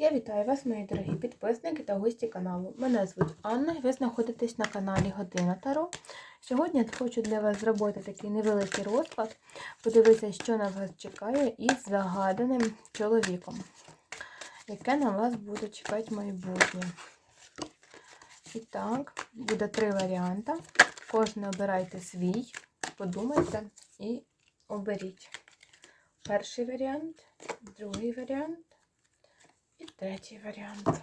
Я вітаю вас, мої дорогі підписники та гості каналу. Мене звуть Анна і ви знаходитесь на каналі Година Таро. Сьогодні я хочу для вас зробити такий невеликий розклад, подивитися, що на вас чекає із загаданим чоловіком, яке на вас буде чекати майбутнє. І так, буде три варіанти. Кожен обирайте свій, подумайте і оберіть. Перший варіант, другий варіант. І третій варіант.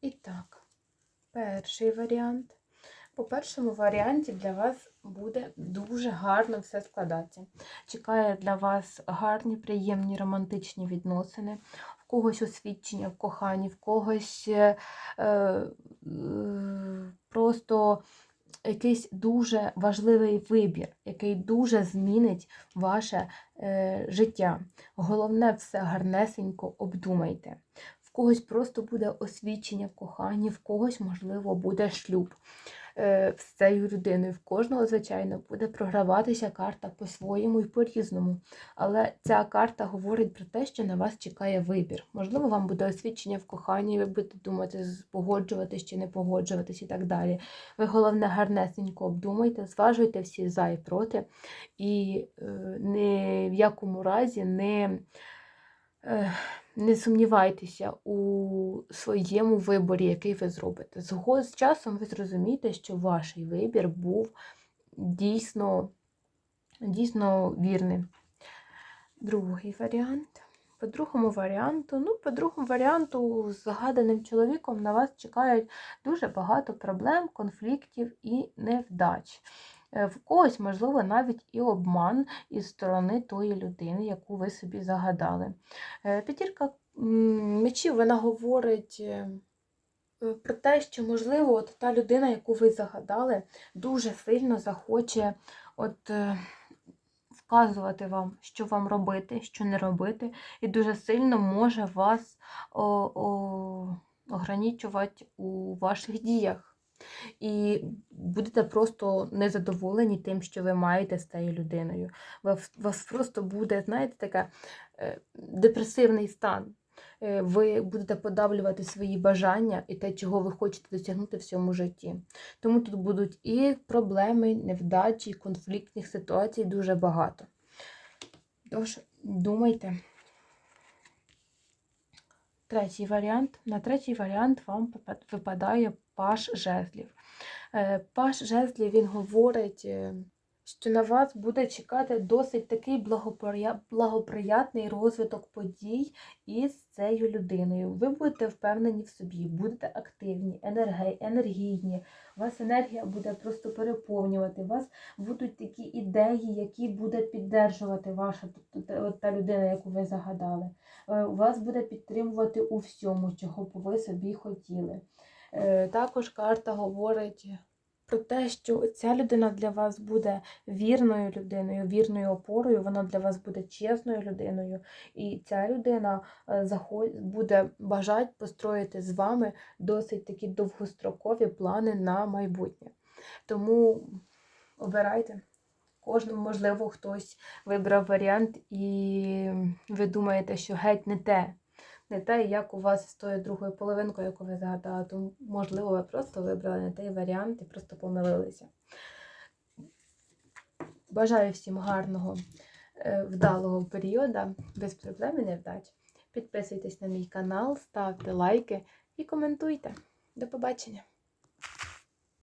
І так, перший варіант. По першому варіанті для вас буде дуже гарно все складатися. Чекає для вас гарні, приємні романтичні відносини, в когось освідчення в коханні, в когось е, е, просто якийсь дуже важливий вибір, який дуже змінить ваше е, життя. Головне, все гарнесенько обдумайте. В когось просто буде освічення в коханні, в когось, можливо, буде шлюб з цією людиною. В кожного, звичайно, буде програватися карта по-своєму і по-різному. Але ця карта говорить про те, що на вас чекає вибір. Можливо, вам буде освічення в коханні, ви будете думати, погоджуватись чи не погоджуватись і так далі. Ви, головне, гарнесенько обдумайте, зважуйте всі за і проти, і е, ні в якому разі не. Е, не сумнівайтеся у своєму виборі, який ви зробите. З часом ви зрозумієте, що ваш вибір був дійсно, дійсно вірним. Другий варіант. По другому варіанту, ну, по другому варіанту, з загаданим чоловіком на вас чекають дуже багато проблем, конфліктів і невдач. Е, в когось, можливо, навіть і обман із сторони тої людини, яку ви собі загадали. Е, п'ятірка мечів вона говорить е, про те, що, можливо, от та людина, яку ви загадали, дуже сильно захоче от вказувати вам, що вам робити, що не робити, і дуже сильно може вас о, о, ограничувати у ваших діях. І будете просто незадоволені тим, що ви маєте з цією людиною. У вас просто буде, знаєте, такий е, депресивний стан. Е, ви будете подавлювати свої бажання і те, чого ви хочете досягнути в цьому житті. Тому тут будуть і проблеми, невдачі, конфліктних ситуацій дуже багато. Тож, думайте. Третій варіант. На третій варіант вам випадає паш жезлів. Е, паш жезлів він говорить, е, що на вас буде чекати досить такий благоприятний розвиток подій із цією людиною. Ви будете впевнені в собі, будете активні, енергійні, вас енергія буде просто переповнювати, у вас будуть такі ідеї, які буде піддержувати ваша та людина, яку ви загадали. Е, вас буде підтримувати у всьому, чого б ви собі хотіли. Е, також карта говорить про те, що ця людина для вас буде вірною людиною, вірною опорою, вона для вас буде чесною людиною, і ця людина е, буде бажати построїти з вами досить такі довгострокові плани на майбутнє. Тому обирайте. Кожному, можливо, хтось вибрав варіант, і ви думаєте, що геть не те не те, як у вас з тою другою половинкою, яку ви загадали. Тому, можливо, ви просто вибрали не той варіант і просто помилилися. Бажаю всім гарного, е, вдалого періоду, без проблем і невдач. Підписуйтесь на мій канал, ставте лайки і коментуйте. До побачення!